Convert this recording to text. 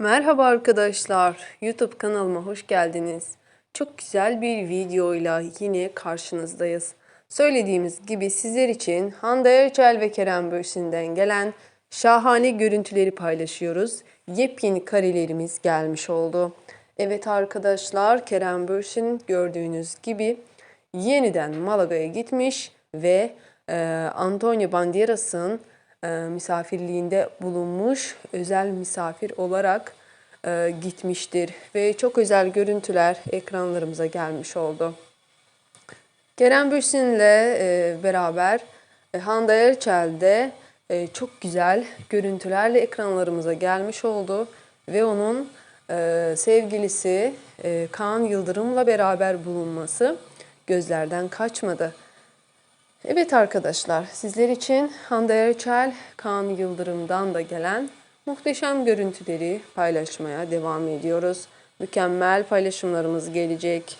Merhaba arkadaşlar, YouTube kanalıma hoş geldiniz. Çok güzel bir videoyla yine karşınızdayız. Söylediğimiz gibi sizler için Hande Erçel ve Kerem Bürsin'den gelen şahane görüntüleri paylaşıyoruz. Yepyeni karelerimiz gelmiş oldu. Evet arkadaşlar, Kerem Bürsin gördüğünüz gibi yeniden Malaga'ya gitmiş ve e, Antonio Banderas'ın misafirliğinde bulunmuş özel misafir olarak e, gitmiştir ve çok özel görüntüler ekranlarımıza gelmiş oldu. Kerem Bürsin'le e, beraber e, Hande Erçel de e, çok güzel görüntülerle ekranlarımıza gelmiş oldu ve onun e, sevgilisi e, Kaan Yıldırım'la beraber bulunması gözlerden kaçmadı. Evet arkadaşlar, sizler için Hande Erçel, Kaan Yıldırım'dan da gelen muhteşem görüntüleri paylaşmaya devam ediyoruz. Mükemmel paylaşımlarımız gelecek.